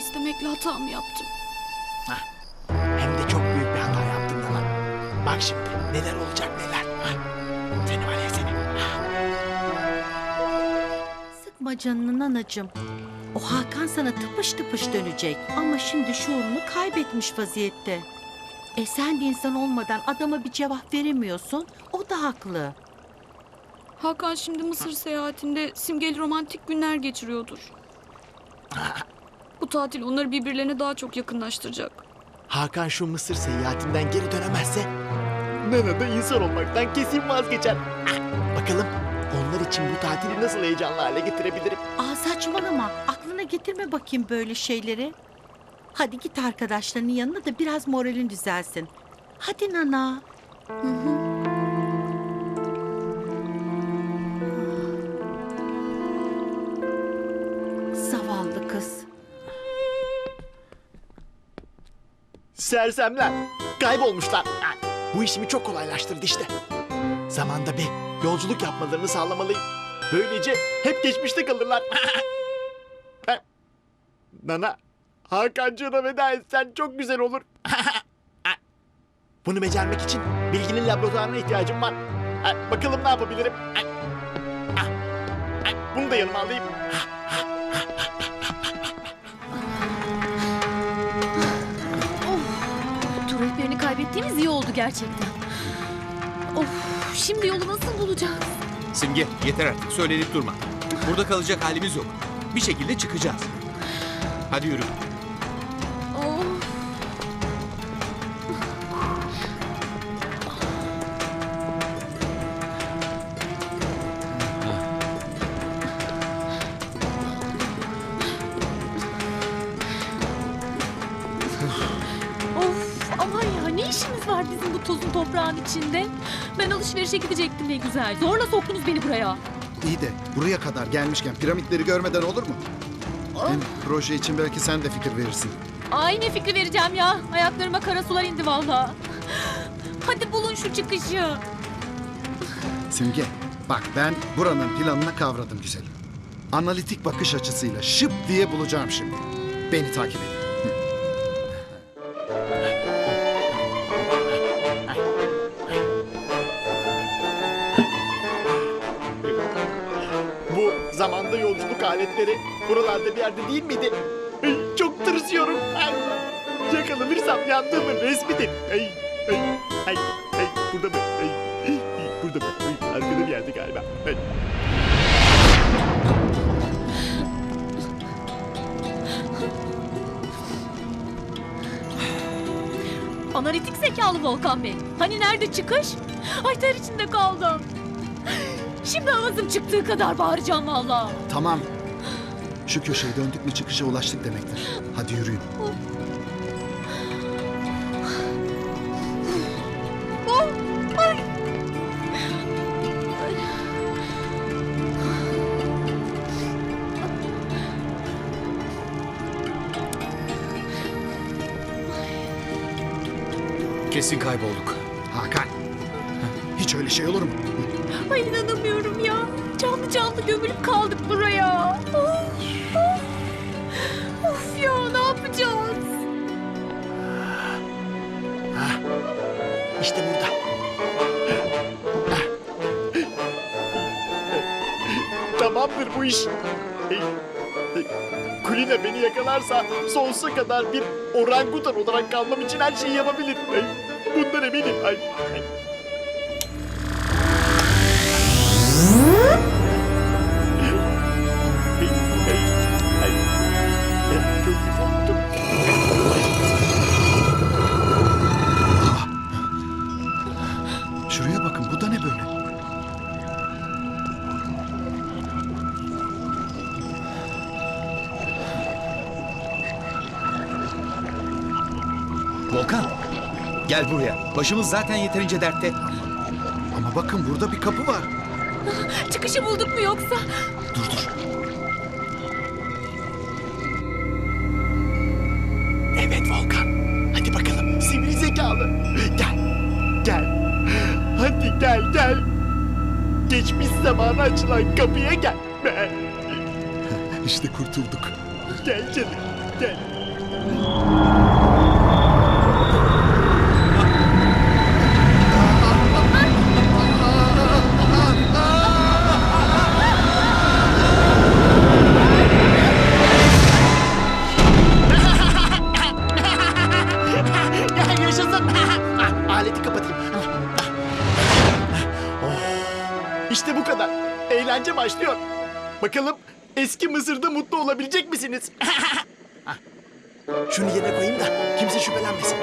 istemekle hata mı yaptım? Hem de çok büyük bir hata yaptın Nana. Bak şimdi neler olacak neler. Ha? Seni var ya seni. Sıkma canını nanacığım. O Hakan sana tıpış tıpış dönecek. Ama şimdi şuurunu kaybetmiş vaziyette. E sen de insan olmadan adama bir cevap veremiyorsun. O da haklı. Hakan şimdi Mısır seyahatinde simgeli romantik günler geçiriyordur. Bu tatil onları birbirlerine daha çok yakınlaştıracak. Hakan şu Mısır seyahatinden geri dönemezse Nana da insan olmaktan kesin vazgeçer. Ah, Bakalım onlar için bu tatili nasıl heyecanlı hale getirebilirim? Aa saçmalama. Aklına getirme bakayım böyle şeyleri. Hadi git arkadaşlarının yanına da biraz moralin düzelsin. Hadi Nana. Zavallı Sersemler kaybolmuşlar. Ah, Bu işimi çok kolaylaştırdı işte. Zamanda bir yolculuk yapmalarını sağlamalıyım. Böylece hep geçmişte kalırlar. Ha, Nana, Hakan'cığına veda etsen çok güzel olur. Bunu becermek için bilginin laboratuvarına ihtiyacım var. Ha, Bakalım ne yapabilirim. Ha, ha, ha, Bunu da yanıma alayım. Gerçekten. Of, şimdi yolu nasıl bulacağız? Simge yeter artık söylenip durma. Burada kalacak halimiz yok. Bir şekilde çıkacağız. Hadi yürü. İşimiz var bizim bu tozun toprağın içinde? Ben alışverişe gidecektim ne güzel. Zorla soktunuz beni buraya. İyi de buraya kadar gelmişken piramitleri görmeden olur mu? Hem proje için belki sen de fikir verirsin. Ay ne fikri vereceğim ya. Ayaklarıma kara sular indi valla. Hadi bulun şu çıkışı. Simge, bak ben buranın planını kavradım güzelim. Analitik bakış açısıyla şıp diye bulacağım şimdi. Beni takip edin. Zamanda yolculuk aletleri buralarda bir yerde değil miydi? Ay, çok tırsıyorum. Ay, yakalanırsam yandığımın resmidir. Ay, ay, ay, ay, burada mı? Ay, burada mı? Ay, arkada bir yerde galiba. Ay. Analitik zekalı Volkan Bey. Hani nerede çıkış? Ay ter içinde kaldım. Şimdi ağzım çıktığı kadar bağıracağım valla. Tamam. Şu köşeyi döndük mü çıkışa ulaştık demektir. Hadi yürüyün. Kesin kaybolduk. Hakan. Hiç öyle şey olur mu? Ay inanamıyorum ya. Canlı canlı gömülüp kaldık buraya. Of, of. Of ya ne yapacağız? İşte burada. Tamamdır bu iş. Kulina beni yakalarsa sonsuza kadar bir orangutan olarak kalmam için her şeyi yapabilir. Bundan eminim. Ay, ay. Şuraya bakın bu da ne böyle? Volkan. Gel buraya. Başımız zaten yeterince dertte. Ama bakın burada bir kapı var. Çıkışı bulduk mu yoksa? Dur dur. Evet Volkan. Hadi bakalım sivri zekalı. Gel. Gel. Hadi gel gel. Geçmiş zamanı açılan kapıya gel. İşte kurtulduk. Gel canım. Gel. İşte bu kadar. Eğlence başlıyor. Bakalım eski Mısır'da mutlu olabilecek misiniz? Şunu yerine koyayım da kimse şüphelenmesin.